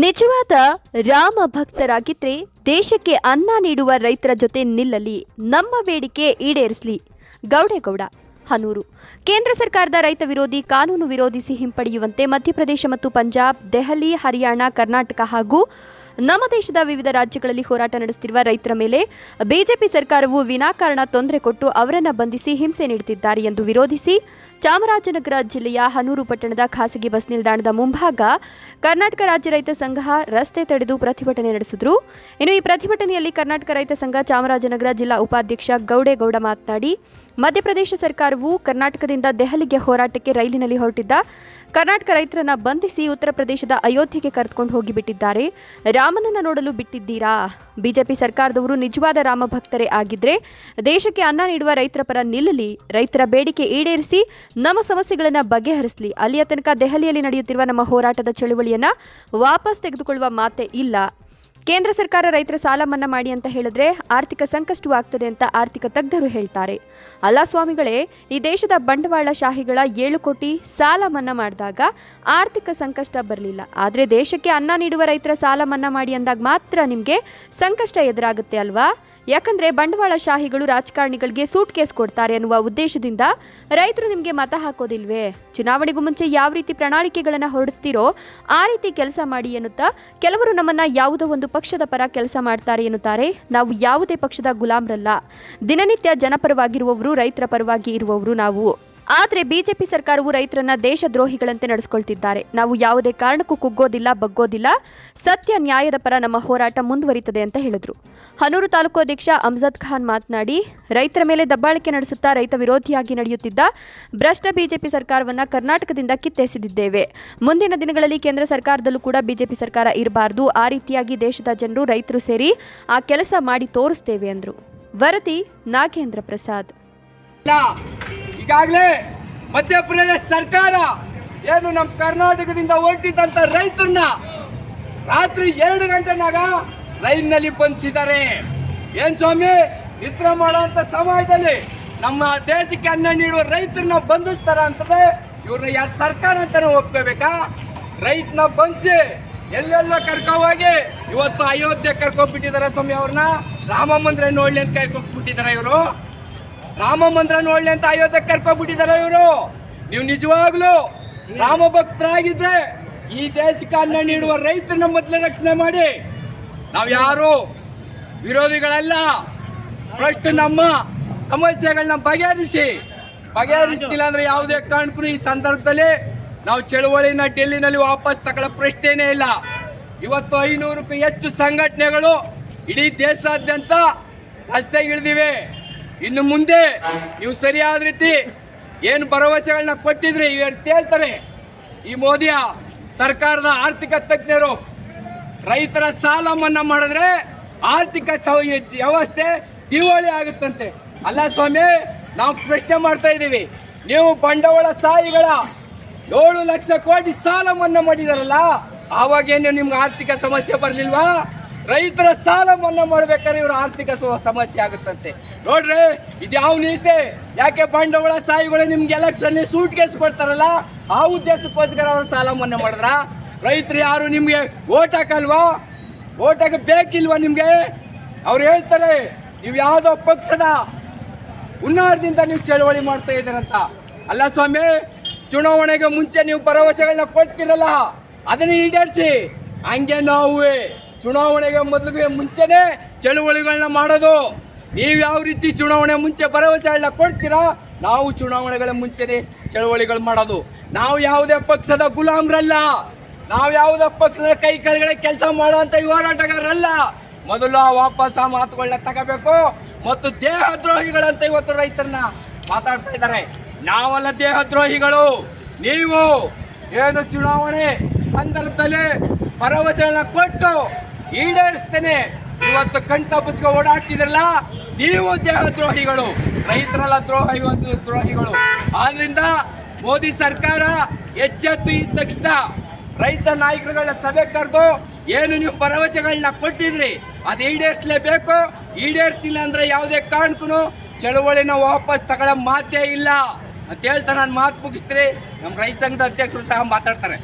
ನಿಜವಾದ ರಾಮ ಭಕ್ತರಾಗಿದ್ರೆ ದೇಶಕ್ಕೆ ಅನ್ನ ನೀಡುವ ರೈತರ ಜೊತೆ ನಿಲ್ಲಲಿ, ನಮ್ಮ ಬೇಡಿಕೆ ಈಡೇರಿಸಲಿ. ಗೌಡೇಗೌಡ, ಹನೂರು. ಕೇಂದ್ರ ಸರ್ಕಾರದ ರೈತ ವಿರೋಧಿ ಕಾನೂನು ವಿರೋಧಿಸಿ ಹಿಂಪಡೆಯುವಂತೆ ಮಧ್ಯಪ್ರದೇಶ ಮತ್ತು ಪಂಜಾಬ್, ದೆಹಲಿ, ಹರಿಯಾಣ, ಕರ್ನಾಟಕ ಹಾಗೂ ನಮ್ಮ ದೇಶದ ವಿವಿಧ ರಾಜ್ಯಗಳಲ್ಲಿ ಹೋರಾಟ ನಡೆಸುತ್ತಿರುವ ರೈತರ ಮೇಲೆ ಬಿಜೆಪಿ ಸರ್ಕಾರವು ವಿನಾಕಾರಣ ತೊಂದರೆ ಕೊಟ್ಟು ಅವರನ್ನ ಬಂಧಿಸಿ ಹಿಂಸೆ ನೀಡುತ್ತಿದ್ದಾರೆ ಎಂದು ವಿರೋಧಿಸಿ ಚಾಮರಾಜನಗರ ಜಿಲ್ಲೆಯ ಹನೂರು ಪಟ್ಟಣದ ಖಾಸಗಿ ಬಸ್ ನಿಲ್ದಾಣದ ಮುಂಭಾಗ ಕರ್ನಾಟಕ ರಾಜ್ಯ ರೈತ ಸಂಘ ರಸ್ತೆ ತಡೆದು ಪ್ರತಿಭಟನೆ ನಡೆಸಿದ್ರು. ಇನ್ನು ಈ ಪ್ರತಿಭಟನೆಯಲ್ಲಿ ಕರ್ನಾಟಕ ರೈತ ಸಂಘ ಚಾಮರಾಜನಗರ ಜಿಲ್ಲಾ ಉಪಾಧ್ಯಕ್ಷ ಗೌಡೇಗೌಡ ಮಾತನಾಡಿ, ಮಧ್ಯಪ್ರದೇಶ ಸರ್ಕಾರವು ಕರ್ನಾಟಕದಿಂದ ದೆಹಲಿಗೆ ಹೋರಾಟಕ್ಕೆ ರೈಲಿನಲ್ಲಿ ಹೊರಟಿದ್ದ ಕರ್ನಾಟಕ ರೈತರನ್ನ ಬಂಧಿಸಿ ಉತ್ತರ ಪ್ರದೇಶದ ಅಯೋಧ್ಯೆಗೆ ಕರೆದುಕೊಂಡು ಹೋಗಿಬಿಟ್ಟಿದ್ದಾರೆ. ರಾಮನನ್ನ ನೋಡಲು ಬಿಟ್ಟಿದ್ದೀರಾ? ಬಿಜೆಪಿ ಸರ್ಕಾರದವರು ನಿಜವಾದ ರಾಮ ಭಕ್ತರೇ ಆಗಿದ್ರೆ ದೇಶಕ್ಕೆ ಅನ್ನ ನೀಡುವ ರೈತರ ಪರ ನಿಲ್ಲಲಿ, ರೈತರ ಬೇಡಿಕೆ ಈಡೇರಿಸಿ, ನಮ್ಮ ಸಮಸ್ಯೆಗಳನ್ನು ಬಗೆಹರಿಸಲಿ. ಅಲ್ಲಿಯ ತನಕ ದೆಹಲಿಯಲ್ಲಿ ನಡೆಯುತ್ತಿರುವ ನಮ್ಮ ಹೋರಾಟದ ಚಳುವಳಿಯನ್ನ ವಾಪಸ್ ತೆಗೆದುಕೊಳ್ಳುವ ಮಾತೇ ಇಲ್ಲ. ಕೇಂದ್ರ ಸರ್ಕಾರ ರೈತರ ಸಾಲ ಮನ್ನಾ ಮಾಡಿ ಅಂತ ಹೇಳಿದ್ರೆ ಆರ್ಥಿಕ ಸಂಕಷ್ಟವಾಗ್ತದೆ ಅಂತ ಆರ್ಥಿಕ ತಜ್ಞರು ಹೇಳ್ತಾರೆ. ಅಲ್ಲ ಸ್ವಾಮಿಗಳೇ, ಈ ದೇಶದ ಬಂಡವಾಳಶಾಹಿಗಳ ಏಳು ಕೋಟಿ ಸಾಲ ಮನ್ನಾ ಮಾಡಿದಾಗ ಆರ್ಥಿಕ ಸಂಕಷ್ಟ ಬರಲಿಲ್ಲ. ಆದರೆ ದೇಶಕ್ಕೆ ಅನ್ನ ನೀಡುವ ರೈತರ ಸಾಲ ಮನ್ನಾ ಮಾಡಿ ಅಂದಾಗ ಮಾತ್ರ ನಿಮಗೆ ಸಂಕಷ್ಟ ಎದುರಾಗುತ್ತೆ ಅಲ್ವಾ? ಯಾಕಂದ್ರೆ ಬಂಡವಾಳಶಾಹಿಗಳು ರಾಜಕಾರಣಿಗಳಿಗೆ ಸೂಟ್ ಕೇಸ್ ಕೊಡ್ತಾರೆ ಅನ್ನುವ ಉದ್ದೇಶದಿಂದ ರೈತರು ನಿಮಗೆ ಮತ ಹಾಕೋದಿಲ್ವೇ? ಚುನಾವಣೆಗೂ ಮುಂಚೆ ಯಾವ ರೀತಿ ಪ್ರಣಾಳಿಕೆಗಳನ್ನು ಹೊರಡಿಸ್ತೀರೋ ಆ ರೀತಿ ಕೆಲಸ ಮಾಡಿ ಎನ್ನುತ್ತಾ ಕೆಲವರು ನಮ್ಮನ್ನ ಯಾವುದೋ ಒಂದು ಪಕ್ಷದ ಪರ ಕೆಲಸ ಮಾಡ್ತಾರೆ ಎನ್ನುತ್ತಾರೆ. ನಾವು ಯಾವುದೇ ಪಕ್ಷದ ಗುಲಾಮ್ರಲ್ಲ. ದಿನನಿತ್ಯ ಜನಪರವಾಗಿರುವವರು ರೈತರ ಪರವಾಗಿ ಇರುವವರು ನಾವು. ಆದರೆ ಬಿಜೆಪಿ ಸರ್ಕಾರವು ರೈತರನ್ನ ದೇಶದ್ರೋಹಿಗಳಂತೆ ನಡೆಸಿಕೊಳ್ತಿದ್ದಾರೆ. ನಾವು ಯಾವುದೇ ಕಾರಣಕ್ಕೂ ಕುಗ್ಗೋದಿಲ್ಲ, ಬಗ್ಗೋದಿಲ್ಲ. ಸತ್ಯ, ನ್ಯಾಯದ ಪರ ನಮ್ಮ ಹೋರಾಟ ಮುಂದುವರಿತದೆ ಅಂತ ಹೇಳಿದ್ರು. ಹನೂರು ತಾಲೂಕು ಅಧ್ಯಕ್ಷ ಅಮ್ಜದ್ ಖಾನ್ ಮಾತನಾಡಿ, ರೈತರ ಮೇಲೆ ದಬ್ಬಾಳಿಕೆ ನಡೆಸುತ್ತಾ ರೈತ ವಿರೋಧಿಯಾಗಿ ನಡೆಯುತ್ತಿದ್ದ ಭ್ರಷ್ಟ ಬಿಜೆಪಿ ಸರ್ಕಾರವನ್ನು ಕರ್ನಾಟಕದಿಂದ ಕಿತ್ತೆಸೆದಿದ್ದೇವೆ. ಮುಂದಿನ ದಿನಗಳಲ್ಲಿ ಕೇಂದ್ರ ಸರ್ಕಾರದಲ್ಲೂ ಕೂಡ ಬಿಜೆಪಿ ಸರ್ಕಾರ ಇರಬಾರದು. ಆ ರೀತಿಯಾಗಿ ದೇಶದ ಜನರು, ರೈತರು ಸೇರಿ ಆ ಕೆಲಸ ಮಾಡಿ ತೋರಿಸ್ತೇವೆ ಅಂದರು. ವರದಿ ನಾಗೇಂದ್ರ ಪ್ರಸಾದ್. ಈಗಾಗಲೇ ಮಧ್ಯಪ್ರದೇಶ ಸರ್ಕಾರ ಏನು ನಮ್ಮ ಕರ್ನಾಟಕದಿಂದ ಹೊರಟಿದ್ದಂಥ ರೈತರನ್ನ ರಾತ್ರಿ ಎರಡು ಗಂಟೆನಾಗ ರೈಲ್ನಲ್ಲಿ ಬಂಧಿಸಿದ್ದಾರೆ. ಏನು ಸ್ವಾಮಿ? ನಿದ್ರ ಮಾಡುವಂತ ಸಮಯದಲ್ಲಿ ನಮ್ಮ ದೇಶಕ್ಕೆ ಅನ್ನ ನೀಡುವ ರೈತರನ್ನ ಬಂಧಿಸ್ತಾರ ಅಂತಂದ್ರೆ ಇವ್ರನ್ನ ಯಾರು ಸರ್ಕಾರ ಅಂತಾನೆ ಒಪ್ಕೋಬೇಕಾ? ರೈತನ ಬಂಧಿಸಿ ಎಲ್ಲೆಲ್ಲ ಹೋಗಿ ಇವತ್ತು ಅಯೋಧ್ಯೆ ಕರ್ಕೊಂಡ್ಬಿಟ್ಟಿದ್ದಾರೆ ಸ್ವಾಮಿ ಅವ್ರನ್ನ. ರಾಮ ಮಂದಿರ ನೋಡ್ಲಿ ಅಂತ ಕರ್ಕೊಂಡ್ಬಿಟ್ಟಿದ್ದಾರೆ ಇವರು. ರಾಮ ಮಂದಿರ ನೋಡ್ಲಿ ಅಂತ ಅಯೋಧ್ಯೆ ಕರ್ಕೊಂಡ್ಬಿಟ್ಟಿದ್ದಾರೆ ಇವರು. ನೀವು ನಿಜವಾಗ್ಲೂ ರಾಮ ಭಕ್ತರಾಗಿದ್ರೆ ಈ ದೇಶಕ್ಕೆ ಅನ್ನ ನೀಡುವ ರೈತರನ್ನ ಮೊದಲೇ ರಕ್ಷಣೆ ಮಾಡಿ. ನಾವು ಯಾರು ವಿರೋಧಿಗಳಲ್ಲ. ಫಸ್ಟ್ ನಮ್ಮ ಸಮಸ್ಯೆಗಳನ್ನ ಬಗೆಹರಿಸಿ. ಬಗೆಹರಿಸ್ತಿಲ್ಲ ಅಂದ್ರೆ ಯಾವುದೇ ಕಾರಣಕ್ಕೂ ಈ ಸಂದರ್ಭದಲ್ಲಿ ನಾವು ಚಳುವಳಿನ ಡೆಲ್ಲಿನಲ್ಲಿ ವಾಪಸ್ ತಗೊಳ್ಳೋ ಪ್ರಶ್ನೆನೇ ಇಲ್ಲ. ಇವತ್ತು ಐನೂರಕ್ಕೂ ಹೆಚ್ಚು ಸಂಘಟನೆಗಳು ಇಡೀ ದೇಶಾದ್ಯಂತ ರಸ್ತೆಗಿಳಿದಿವೆ ಇನ್ನು ಮುಂದೆ ನೀವು ಸರಿಯಾದ ರೀತಿ ಏನು ಭರವಸೆಗಳನ್ನ ಕೊಟ್ಟಿದ್ರಿ ಹೇಳ್ತಾರೆ ಈ ಮೋದಿಯ ಸರ್ಕಾರದ ಆರ್ಥಿಕ ತಜ್ಞರು ರೈತರ ಸಾಲ ಮನ್ನಾ ಮಾಡಿದ್ರೆ ಆರ್ಥಿಕ ವ್ಯವಸ್ಥೆ ದಿವಾಳಿ ಆಗುತ್ತಂತೆ. ಅಲ್ಲ ಸ್ವಾಮಿ, ನಾವು ಪ್ರಶ್ನೆ ಮಾಡ್ತಾ ಇದ್ದೀವಿ. ನೀವು ಬಂಡವಾಳ ಸಾಯಿಗಳ ಏಳು ಲಕ್ಷ ಕೋಟಿ ಸಾಲ ಮನ್ನಾ ಮಾಡಿದಾರಲ್ಲ, ಆವಾಗೇನು ನಿಮ್ಗೆ ಆರ್ಥಿಕ ಸಮಸ್ಯೆ ಬರಲಿಲ್ವಾ? ರೈತರ ಸಾಲ ಮನ್ನಾ ಮಾಡ್ಬೇಕಾದ್ರೆ ಇವ್ರ ಆರ್ಥಿಕ ಸಮಸ್ಯೆ ಆಗುತ್ತಂತೆ. ನೋಡ್ರಿ, ಇದು ಯಾವ ನೀತಿ? ಯಾಕೆ ಬಂಡವಾಳ ಸಾಯಿಗಳು ನಿಮ್ಗೆ ಎಲೆಕ್ಷನ್ ಸೂಟ್ ಕೇಸ್ ಕೊಡ್ತಾರಲ್ಲ, ಆ ಉದ್ದೇಶಕ್ಕೋಸ್ಕರ ಅವ್ರ ಸಾಲ ಮನ್ನಾ ಮಾಡಿದ್ರ? ರೈತರು ಯಾರು ನಿಮ್ಗೆ ಓಟ್ ಹಾಕಲ್ವಾ? ಓಟ್ ಹಾಕ ಬೇಕಿಲ್ವಾ ನಿಮ್ಗೆ? ಅವ್ರು ಹೇಳ್ತಾರೆ, ನೀವು ಯಾವುದೋ ಪಕ್ಷದ ಹುನ್ನಾರದಿಂದ ನೀವು ಚಳವಳಿ ಮಾಡ್ತಾ ಇದ್ದೀರಂತ ಅಲ್ಲ ಸ್ವಾಮಿ, ಚುನಾವಣೆಗೆ ಮುಂಚೆ ನೀವು ಭರವಸೆಗಳನ್ನ ಕೊಡ್ತಿರಲ್ಲ ಅದನ್ನ ಈಡೇರಿಸಿ. ಹಂಗೆ ನಾವು. ಚುನಾವಣೆಗೆ ಮೊದಲಿಗೆ ಮುಂಚೆನೆ ಚಳುವಳಿಗಳನ್ನ ಮಾಡೋದು. ನೀವು ಯಾವ ರೀತಿ ಚುನಾವಣೆ ಮುಂಚೆ ಭರವಸೆಗಳನ್ನ ಕೊಡ್ತೀರಾ? ನಾವು ಚುನಾವಣೆಗಳ ಮುಂಚೆನೆ ಚಳುವಳಿಗಳು ಮಾಡೋದು. ನಾವು ಯಾವುದೇ ಪಕ್ಷದ ಗುಲಾಮ್ರಲ್ಲ. ನಾವು ಯಾವುದೇ ಪಕ್ಷದ ಕೈ ಕೆಳಗಡೆ ಕೆಲಸ ಮಾಡುವಂತ ಹೋರಾಟಗಾರರಲ್ಲ. ಮೊದಲು ಆ ವಾಪಸ್ ಆ ಮಾತುಗಳನ್ನ ತಗೋಬೇಕು. ಮತ್ತು ದೇಹದ್ರೋಹಿಗಳಂತ ಇವತ್ತು ರೈತರನ್ನ ಮಾತಾಡ್ತಾ ಇದ್ದಾರೆ. ನಾವಲ್ಲ ದೇಹದ್ರೋಹಿಗಳು. ನೀವು ಏನು ಚುನಾವಣೆ ಸಂದರ್ಭದಲ್ಲಿ ಭರವಸೆಗಳನ್ನ ಕೊಟ್ಟು ಈಡೇರಿಸ್ತೇನೆ. ಇವತ್ತು ಕಂಠ ತಪ್ಪಿಸ್ಕೊ ಓಡಾಡ್ತಿದ್ರಲ್ಲ, ನೀವು ದೇಹದ್ರೋಹಿಗಳು. ರೈತರಲ್ಲ ದ್ರೋಹ ದ್ರೋಹಿಗಳು. ಆದ್ರಿಂದ ಮೋದಿ ಸರ್ಕಾರ ಎಚ್ಚೆತ್ತು ಇದ್ದ ತಕ್ಷಣ ರೈತ ನಾಯಕರುಗಳ ಸಭೆ ಕರೆದು ಏನು ನೀವು ಭರವಸೆಗಳನ್ನ ಕೊಟ್ಟಿದ್ರಿ, ಅದು ಈಡೇರಿಸಲೇಬೇಕು. ಈಡೇರಿಸಿಲ್ಲ ಅಂದ್ರೆ ಯಾವುದೇ ಕಾರಣಕ್ಕೂ ಚಳುವಳಿನ ವಾಪಸ್ ತಗೊಳ್ಳೋ ಮಾತೇ ಇಲ್ಲ. ಅಂತ ಹೇಳ್ತಾ ನಾನು ಮಾತು ಮುಗಿಸ್ತೀನಿ. ನಮ್ಮ ರೈತ ಸಂಘದ ಅಧ್ಯಕ್ಷರು ಸಹ ಮಾತಾಡ್ತಾರೆ.